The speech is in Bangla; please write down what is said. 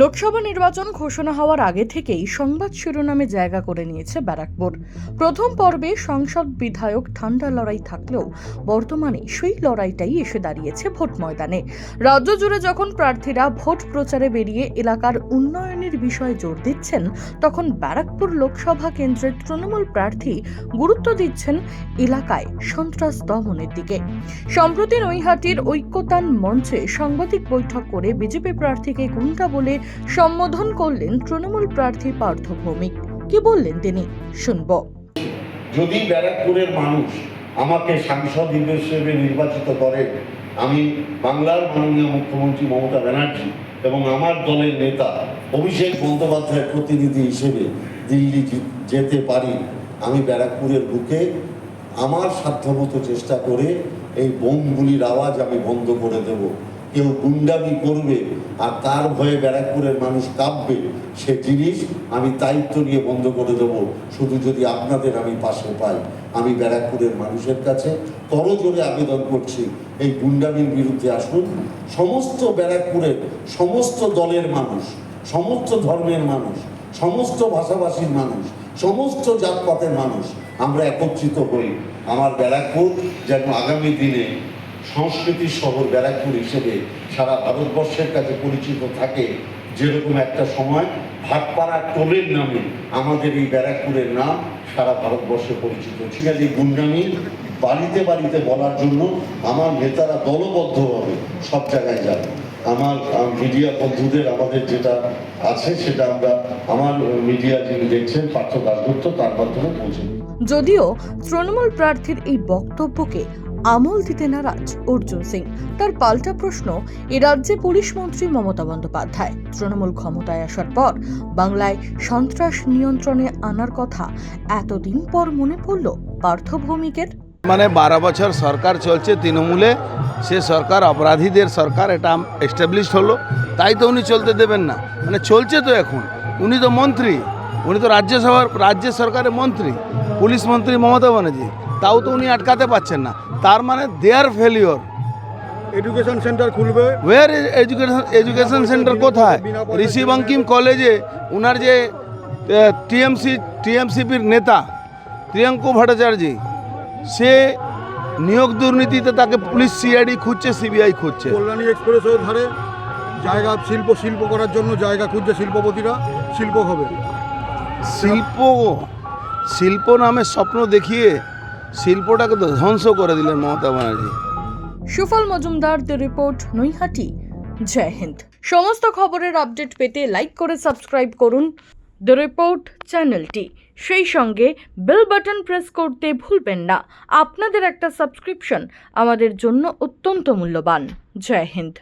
লোকসভা নির্বাচন ঘোষণা হওয়ার আগে থেকেই সংবাদ শিরোনামে জায়গা করে নিয়েছে ব্যারাকপুর। প্রথম পর্বে সংসদ বিধায়ক ঠান্ডা লড়াই থাকলেও বর্তমানে সেই লড়াইটাই এসে দাঁড়িয়েছে ভোট ময়দানে। রাজ্য জুড়ে যখন প্রার্থীরা ভোট প্রচারে বেরিয়ে এলাকার উন্নয়নের বিষয়ে জোর দিচ্ছেন, তখন ব্যারাকপুর লোকসভা কেন্দ্রের তৃণমূল প্রার্থী গুরুত্ব দিচ্ছেন এলাকায় সন্ত্রাস দমনের দিকে। সম্প্রতি নৈহাটির ঐক্যতান মঞ্চে সাংবাদিক বৈঠক করে বিজেপি প্রার্থীকে গুন্ডা বলে সম্বোধন করলেন তৃণমূল প্রার্থী পার্থ ভৌমিক। কি বললেন তিনি? শুনব। যদি ব্যারাকপুরের মানুষ আমাকে সাংসদ হিসেবে নির্বাচিত করে, আমি বাংলার মাননীয় মুখ্যমন্ত্রী মমতা ব্যানার্জি এবং আমার দলের নেতা অভিষেক বন্দ্যোপাধ্যায়ের প্রতিনিধি হিসেবে দিল্লি যেতে পারি, আমি ব্যারাকপুরের বুকে আমার সাধ্যমতো চেষ্টা করে এই বোমগুলির আওয়াজ আমি বন্ধ করে দেব। কেউ গুন্ডামি করবে আর তার ভয়ে ব্যারাকপুরের মানুষ কাঁপবে, সে জিনিস আমি দায়িত্ব নিয়ে বন্ধ করে দেব। শুধু যদি আপনাদের আমি পাশে পাই, আমি ব্যারাকপুরের মানুষের কাছে করজোরে আবেদন করছি, এই গুন্ডামির বিরুদ্ধে আসুন। সমস্ত ব্যারাকপুরের সমস্ত দলের মানুষ, সমস্ত ধর্মের মানুষ, সমস্ত ভাষাভাষীর মানুষ, সমস্ত জাতপাতের মানুষ, আমরা একত্রিত হই। আমার ব্যারাকপুর যেন আগামী দিনে সংস্কৃতির শহর ব্যারাকপুর হিসেবে সারা ভারতবর্ষের কাছে পরিচিত থাকে, যেরকম একটা সময় ভাটপাড়া টোলের নামে আমাদের এই ব্যারাকপুরের নাম সারা ভারতবর্ষে পরিচিত ছিল এই গুন্ডামি বাড়িতে বাড়িতে বলার জন্য আমার নেতারা দলবদ্ধভাবে সব জায়গায় যাবে আমার মিডিয়া বন্ধুদের আমাদের যেটা আছে সেটা আমরা, আমার মিডিয়া যিনি দেখছেন, পার্থ দাসগুপ্ত তার মাধ্যমে পৌঁছে। যদিও তৃণমূল প্রার্থীর এই বক্তব্যকে আমল দিতে নারাজ অর্জুন সিং। তার পাল্টা প্রশ্ন, এ রাজ্যে পুলিশ মন্ত্রী মমতা বন্দ্যোপাধ্যায়। তৃণমূল ক্ষমতায় আসার পর বাংলায় সন্ত্রাস নিয়ন্ত্রণে আনার কথা এতদিন পর মনে পড়ল পার্থ ভৌমিকের। মানে বারো বছর সরকার চলছে তৃণমূলে, সে সরকার অপরাধীদের সরকার, এটা এস্টাবলিশড হলো। তাই তো উনি চলতে দেবেন না। মানে চলছে তো এখন। উনি তো মন্ত্রী। উনি তো রাজ্যসভার রাজ্য সরকারের মন্ত্রী। পুলিশ মন্ত্রী মমতা ব্যানার্জি। তাও তো উনি আটকাতে পারছেন না। তার মানে দেয়ার ফেলিওর এডুকেশন সেন্টার খুলবে। ওয়ার এডুকেশন এডুকেশন সেন্টার কোথায়? ঋষি বঙ্কিম কলেজে ওনার যে টিএমসি টিএমসিপির নেতা প্রিয়াঙ্কু ভট্টাচার্য সে নিয়োগ দুর্নীতিতে তাকে পুলিশ সিআইডি খুঁজছে সিবিআই খুঁজছে। কল্যাণী এক্সপ্রেসের ধারে জায়গা শিল্প শিল্প করার জন্য জায়গা খুঁজছে শিল্পপতিরা শিল্প হবে। শিল্প শিল্প নামে স্বপ্ন দেখিয়ে শিল্পটাকে তো ধ্বংস করে দিলেন Mamata Banerjee. Sufal Majumdar the report Naihati. জয় হিন্দ। সমস্ত খবরের আপডেট পেতে লাইক করে সাবস্ক্রাইব করুন। দ্য রিপোর্ট চ্যানেলটি। সেই সঙ্গে বেল বাটন প্রেস করতে ভুলবেন না। আপনাদের একটা সাবস্ক্রিপশন আমাদের জন্য অত্যন্ত মূল্যবান। জয় হিন্দ।